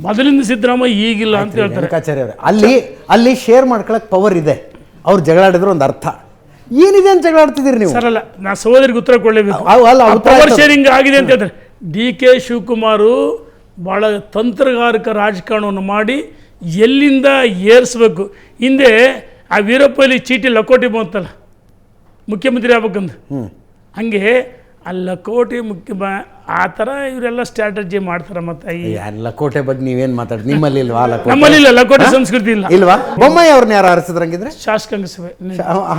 ಮೊದಲಿಂದ ಸಿದ್ದರಾಮಯ್ಯ ಈಗಿಲ್ಲ ಅಂತ ಹೇಳ್ತಾರೆ. ರೇಣುಕಾಚಾರ್ಯ ಅವರೇ ಅಲ್ಲಿ ಅಲ್ಲಿ ಶೇರ್ ಮಾಡ್ಕೊಳಕ್ ಪವರ್ ಇದೆ. ಅವ್ರು ಜಗಳಾಡಿದ್ರು ಒಂದು ಅರ್ಥ. ಏನಿದೆ ಅಂತ ಜಗಳಾಡ್ತಿದ್ದೀರಿ ನೀವು? ಸರಲ್ಲ ನಾ ಸಹೋದರಿಗೆ ಉತ್ತರ ಕೊಡಲೇಬೇಕು. ಅವ್- ಅಲ್ಲ, ಉತ್ತರ ಪವರ್ ಆಯ್ತು. ಶೇರಿಂಗ್ ಆಗಿದೆ ಅಂತ ಹೇಳ್ತಾರೆ. ಡಿ ಕೆ ಶಿವಕುಮಾರು ಭಾಳ ತಂತ್ರಗಾರಿಕ ರಾಜಕಾರಣವನ್ನು ಮಾಡಿ ಎಲ್ಲಿಂದ ಏರಿಸ್ಬೇಕು? ಹಿಂದೆ ಆ ವೀರಪ್ಪಲ್ಲಿ ಚೀಟಿ ಲಕೋಟಿ ಬಂತಲ್ಲ ಮುಖ್ಯಮಂತ್ರಿ ಆಗ್ಬೇಕಂದು. ಹಂಗೆ ಆ ಲಕೋಟೆ ಮುಖ್ಯ ಬ- ಆ ಥರ ಇವರೆಲ್ಲ ಸ್ಟ್ರಾಟಜಿ ಮಾಡ್ತಾರೆ ಮತ್ತೆ ಈ ಲಕೋಟೆ ಕೋಟೆ ಬಗ್ಗೆ ನೀವೇನು ಮಾತಾಡಿ ನಿಮ್ಮಲ್ಲಿ ಇಲ್ವಾ ಲಕೋಟೆ? ನಮ್ಮಲ್ಲಿ ಇಲ್ಲ ಲಕೋಟೆ ಸಂಸ್ಕೃತಿ ಇಲ್ಲ. ಇಲ್ವಾ? ಬೊಮ್ಮಾಯಿ ಅವ್ರನ್ನ ಯಾರು ಆರಿಸಿದ್ರಂಗಿದ್ರೆ? ಶಾಸಕಾಂಗ ಸಭೆ.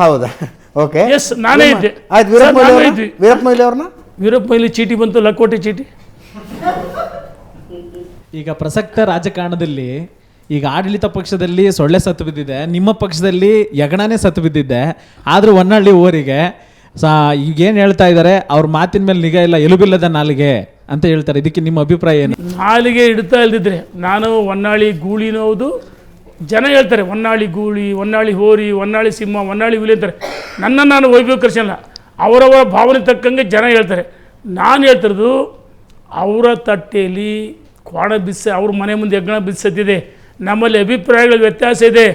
ಹೌದಾ? ಓಕೆ. ಎಸ್ ನಾನೇ ಇದ್ದೆ. ಆಯ್ತು ವೀರಪ್ಪ ಮೊಯ್ಲಿ ಅವ್ರನ್ನ? ಇದ್ವಿ ವೀರಪ್ಪ ಮೊಯ್ಲಿ ಅವ್ರನ್ನ? ವೀರಪ್ಪ ಇಲ್ಲಿ ಚೀಟಿ ಬಂತು ಲಕೋಟೆ ಚೀಟಿ. ಈಗ ಪ್ರಸಕ್ತ ರಾಜಕಾರಣದಲ್ಲಿ ಈಗ ಆಡಳಿತ ಪಕ್ಷದಲ್ಲಿ ಸೊಳ್ಳೆ ಸತ್ತು ಬಿದ್ದಿದೆ ನಿಮ್ಮ ಪಕ್ಷದಲ್ಲಿ ಯಗಣನೇ ಸತ್ತು ಬಿದ್ದಿದೆ ಆದರೂ ಹೊನ್ನಳ್ಳಿ ಊರಿಗೆ ಸಾ, ಈಗೇನು ಹೇಳ್ತಾ ಇದ್ದಾರೆ ಅವ್ರ ಮಾತಿನ ಮೇಲೆ ನಿಗಾ ಇಲ್ಲ ಎಲುಬಿಲ್ಲದ ನಾಲಿಗೆ ಅಂತ ಹೇಳ್ತಾರೆ. ಇದಕ್ಕೆ ನಿಮ್ಮ ಅಭಿಪ್ರಾಯ ಏನು? ನಾಲಿಗೆ ಇಡ್ತಾ ಇಲ್ದಿದ್ರೆ ನಾನು ಹೊನ್ನಾಳಿ ಗೂಳಿನೂ ಹೌದು ಜನ ಹೇಳ್ತಾರೆ, ಹೊನ್ನಾಳಿ ಗೂಳಿ, ಹೊನ್ನಾಳಿ ಹೋರಿ, ಹೊನ್ನಾಳಿ ಸಿಂಹ, ಹೊನ್ನಾಳಿ ಹುಲಿ ಅಂತಾರೆ. ನನ್ನನ್ನು ನಾನು ವೈಭವೀಕರಿಸಲ್ಲ ಅವರವರ ಭಾವನೆ ತಕ್ಕಂಗೆ ಜನ ಹೇಳ್ತಾರೆ. ನಾನು ಹೇಳ್ತಿರೋದು, ಅವರ ತಟ್ಟೆಯಲ್ಲಿ ಕ್ವಾಣ ಬಿಸ, ಅವ್ರ ಮನೆ ಮುಂದೆ ಹೆಗ್ಗಣ ಬಿಸತ್ತಿದೆ ನಮ್ಮಲ್ಲಿ ಅಭಿಪ್ರಾಯಗಳ ವ್ಯತ್ಯಾಸ ಇದೆ.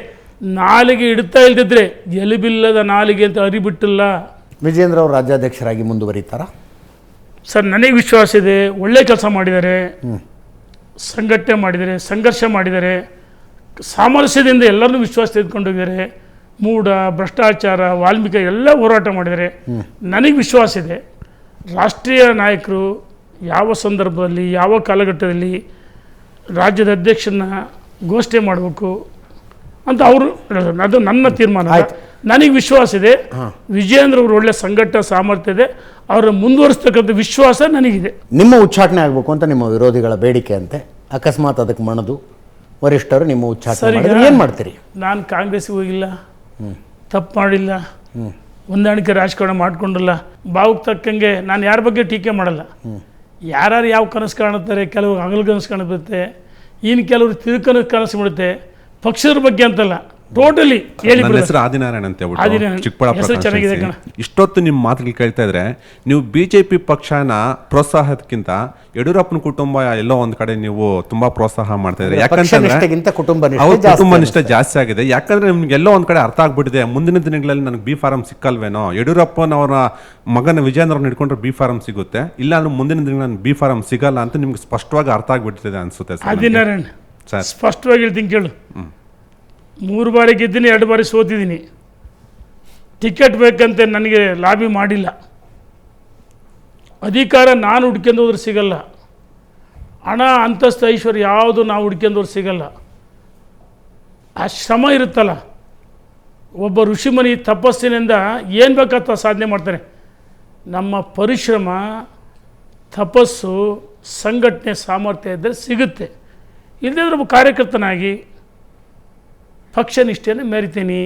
ನಾಲಿಗೆ ಇಡ್ತಾ ಇಲ್ದಿದ್ರೆ ಎಲುಬಿಲ್ಲದ ನಾಲಿಗೆ ಅಂತ ಅರಿಬಿಟ್ಟಿಲ್ಲ. ವಿಜೇಂದ್ರ ಅವರು ರಾಜ್ಯಾಧ್ಯಕ್ಷರಾಗಿ ಮುಂದುವರಿತಾರಾ? ಸರ್ ನನಗೆ ವಿಶ್ವಾಸ ಇದೆ ಒಳ್ಳೆ ಕೆಲಸ ಮಾಡಿದ್ದಾರೆ ಸಂಘಟನೆ ಮಾಡಿದ್ದಾರೆ ಸಂಘರ್ಷ ಮಾಡಿದ್ದಾರೆ ಸಾಮರಸ್ಯದಿಂದ ಎಲ್ಲರನ್ನೂ ವಿಶ್ವಾಸ ತೆಗೆದುಕೊಂಡೋಗಿದ್ದಾರೆ ಮೂಢ ಭ್ರಷ್ಟಾಚಾರ ವಾಲ್ಮೀಕಿ ಎಲ್ಲ ಹೋರಾಟ ಮಾಡಿದ್ದಾರೆ. ನನಗೆ ವಿಶ್ವಾಸ ಇದೆ. ರಾಷ್ಟ್ರೀಯ ನಾಯಕರು ಯಾವ ಸಂದರ್ಭದಲ್ಲಿ ಯಾವ ಕಾಲಘಟ್ಟದಲ್ಲಿ ರಾಜ್ಯದ ಅಧ್ಯಕ್ಷನ ಘೋಷಣೆ ಮಾಡಬೇಕು ಅಂತ ಅವರು. ಅದು ನನ್ನ ತೀರ್ಮಾನ. ನನಗೆ ವಿಶ್ವಾಸ ಇದೆ. ವಿಜಯೇಂದ್ರ ಅವರು ಒಳ್ಳೆ ಸಂಘಟ ಸಾಮರ್ಥ್ಯ ಇದೆ. ಅವರ ಮುಂದುವರಿಸ್ತಕ್ಕಂಥ ವಿಶ್ವಾಸ ನನಗಿದೆ. ನಿಮ್ಮ ಉಚ್ಚಾಟನೆ ಆಗಬೇಕು ಅಂತ ನಿಮ್ಮ ವಿರೋಧಿಗಳ ಬೇಡಿಕೆ ಅಂತೆ. ಅಕಸ್ಮಾತ್ ಅದಕ್ಕೆ ಮಣದು. ವರಿಷ್ಠರು ನಿಮ್ಮ ಉಚ್ಚಾಟನೆ ಏನು ಮಾಡ್ತೀರಿ? ನಾನು ಕಾಂಗ್ರೆಸ್ಗೆ ಹೋಗಿಲ್ಲ. ತಪ್ಪು ಮಾಡಿಲ್ಲ. ಹೊಂದಾಣಿಕೆ ರಾಜಕಾರಣ ಮಾಡ್ಕೊಂಡಲ್ಲ. ಬಾವುಗೆ ತಕ್ಕಂಗೆ ನಾನು ಯಾರ ಬಗ್ಗೆ ಟೀಕೆ ಮಾಡಲ್ಲ. ಯಾರ್ಯಾರು ಯಾವ ಕನಸು ಕಾಣುತ್ತಾರೆ ಕೆಲವರು ಹಗಲು ಕನಸು ಕಾಣುತ್ತೆ. ಇನ್ನು ಕೆಲವರು ತಿರುಕನ ಕನಸು ಬಿಡುತ್ತೆ. ಪಕ್ಷದ ಬಗ್ಗೆ ಅಂತಲ್ಲ. ಟೋಟಲಿ ಹೇಳಿ ನನ್ನ. ಹೆಸರು ಆದಿನಾರಾಯಣ ಅಂತ. ಹೇಳ್ಬಿಟ್ಟು ಚಿಕ್ಕಬಳ್ಳಾಪುರ ಹೆಸರು ಚೆನ್ನಾಗಿದೆ constituency. ಇಷ್ಟೊತ್ತು ನಿಮ್ಮ ಮಾತುಗಳು ಕೇಳ್ತಾ ಇದ್ರೆ ನೀವು ಬಿಜೆಪಿ ಪಕ್ಷನ ಪ್ರೋತ್ಸಾಹಕ್ಕಿಂತ ಯಡಿಯೂರಪ್ಪನ ಕುಟುಂಬ ಎಲ್ಲೋ ಒಂದ್ ಕಡೆ ನೀವು ತುಂಬಾ ಪ್ರೋತ್ಸಾಹ ಮಾಡ್ತಾ ಇದ್ರೆ ಯಾಕಂದ್ರೆ ಕುಟುಂಬ ನಿಷ್ಠೆ ಅವ್ರ ಜಾಸ್ತಿ ಕುಟುಂಬ ನಿಷ್ಠೆ ಜಾಸ್ತಿ ಆಗಿದೆ ಯಾಕಂದ್ರೆ ನಿಮ್ಗೆ ಎಲ್ಲೋ ಒಂದ್ ಕಡೆ ಅರ್ಥ ಆಗ್ಬಿಟ್ಟಿದೆ ಮುಂದಿನ ದಿನಗಳಲ್ಲಿ ನನಗೆ ಬಿ ಫಾರಂ ಸಿಕ್ಕಲ್ವೇನೋ ಯಡಿಯೂರಪ್ಪನವರ ಮಗನ ವಿಜಯೇಂದ್ರನ ಹಿಡ್ಕೊಂಡ್ರೆ ಬಿ ಫಾರಂ ಸಿಗುತ್ತೆ ಇಲ್ಲ ಅಂದ್ರೆ ಮುಂದಿನ ದಿನ ಬಿ ಫಾರಂ ಸಿಗಲ್ಲ ಅಂತ ನಿಮ್ಗೆ ಸ್ಪಷ್ಟವಾಗಿ ಅರ್ಥ ಆಗ್ಬಿಟ್ಟಿದೆ ಅನ್ಸುತ್ತೆ ಸರ್ ನನಗೆ. ಸರ್. ಸ್ಪಷ್ಟವಾಗಿ ಹೇಳ್ತೀನಿ ಕೇಳು ಮೂರು ಬಾರಿ ಗೆದ್ದೀನಿ, ಎರಡು ಬಾರಿ ಸೋತಿದ್ದೀನಿ ಟಿಕೆಟ್ ಬೇಕಂತ ನನಗೆ ಲಾಬಿ ಮಾಡಿಲ್ಲ. ಅಧಿಕಾರ ನಾನು ಹುಡ್ಕೊಂಡು ಹೋದ್ರೆ ಸಿಗಲ್ಲ. ಹಣ, ಅಂತಸ್ತು, ಐಶ್ವರ್ಯ ಯಾವುದು ನಾವು ಹುಡ್ಕೊಂಡು ಹೋದ್ರೆ ಸಿಗಲ್ಲ. ಆ ಶ್ರಮ ಇರುತ್ತಲ್ಲ. ಒಬ್ಬ ಋಷಿಮುನಿ ತಪಸ್ಸಿನಿಂದ ಏನು ಬೇಕಂತ ಸಾಧನೆ ಮಾಡ್ತಾನೆ. ನಮ್ಮ ಪರಿಶ್ರಮ, ತಪಸ್ಸು, ಸಂಘಟನೆ ಸಾಮರ್ಥ್ಯ ಇದ್ದರೆ ಸಿಗುತ್ತೆ. ಇಲ್ಲದೇ ಒಬ್ಬ ಕಾರ್ಯಕರ್ತನಾಗಿ ಪಕ್ಷ ನಿಷ್ಠೆಯನ್ನು ಮೆರಿತೀನಿ.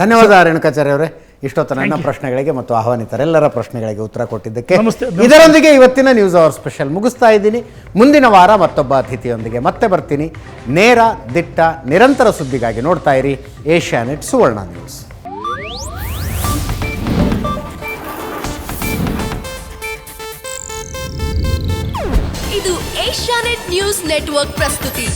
ಧನ್ಯವಾದ ರೇಣುಕಾಚಾರ್ಯ ಅವರೇ. ಇಷ್ಟೊತ್ತು ನನ್ನ ಪ್ರಶ್ನೆಗಳಿಗೆ ಮತ್ತು ಆಹ್ವಾನಿತರೆಲ್ಲರ ಪ್ರಶ್ನೆಗಳಿಗೆ ಉತ್ತರ ಕೊಟ್ಟಿದ್ದಕ್ಕೆ. ಇದರೊಂದಿಗೆ ಇವತ್ತಿನ ನ್ಯೂಸ್ ಅವರ್ ಸ್ಪೆಷಲ್ ಮುಗಿಸ್ತಾ ಇದ್ದೀನಿ. ಮುಂದಿನ ವಾರ ಮತ್ತೊಬ್ಬ ಅತಿಥಿಯೊಂದಿಗೆ ಮತ್ತೆ ಬರ್ತೀನಿ. ನೇರ ದಿಟ್ಟ ನಿರಂತರ ಸುದ್ದಿಗಾಗಿ ನೋಡ್ತಾ ಇರಿ ಏಷ್ಯಾನೆಟ್ ಸುವರ್ಣ ನ್ಯೂಸ್. ಇದು ಏಷ್ಯಾನೆಟ್ ನ್ಯೂಸ್ ನೆಟ್ವರ್ಕ್ ಪ್ರಸ್ತುತಿ.